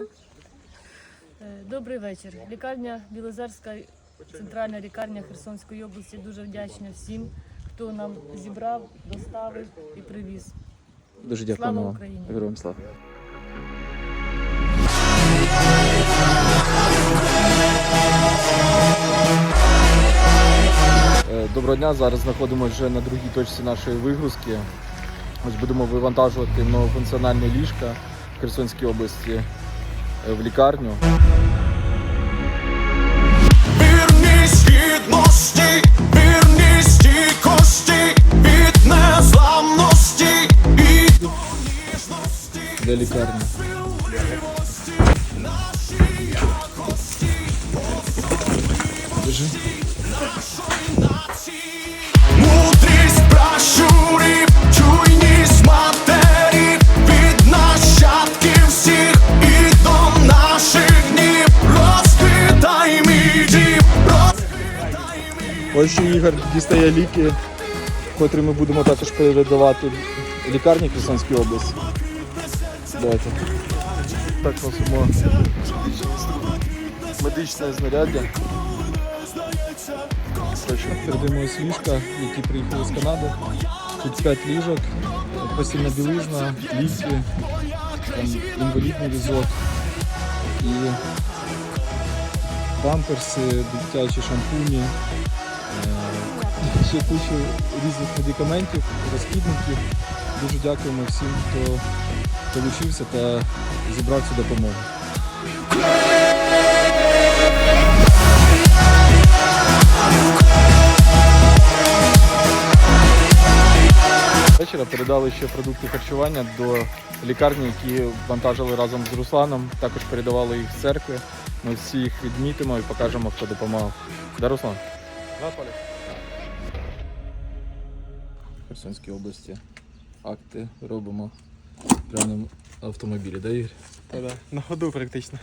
Е, Добрий вечір. Лікарня Білозерська, центральна лікарня Херсонської області. Дуже вдячна всім, хто нам зібрав, доставив і привіз. Дуже Слава дякуємо вам. Україні! Героям слава. Е, Доброго дня. Зараз знаходимося вже на другій точці нашої вигрузки. Ось будемо вивантажувати многофункціональне ліжка в Херсонській області в лікарню. Для лікарні. вірність Ось Ігор дістає ліки, котрі ми будемо також передавати лікарні Херсонської області. Давайте. Так носимо медичне знаряддя. Передаємо ось ліжка, які приїхали з Канади. Тут 5 ліжок, постільна білизна, ліки, інвалідний візок і памперси, дитячі шампуні. Ще кучу різних медикаментів, розхідників. Дуже дякуємо всім, хто долучився та зібрав цю допомогу. Вечора передали ще продукти харчування до лікарні, які вантажили разом з Русланом. Також передавали їх з церкви. Ми всі їх відмітимо і покажемо, хто допомагав. Да, Руслан? Херсонській області акти робимо прямо на автомобілі, да, Ігор? Та-да, на ходу практично.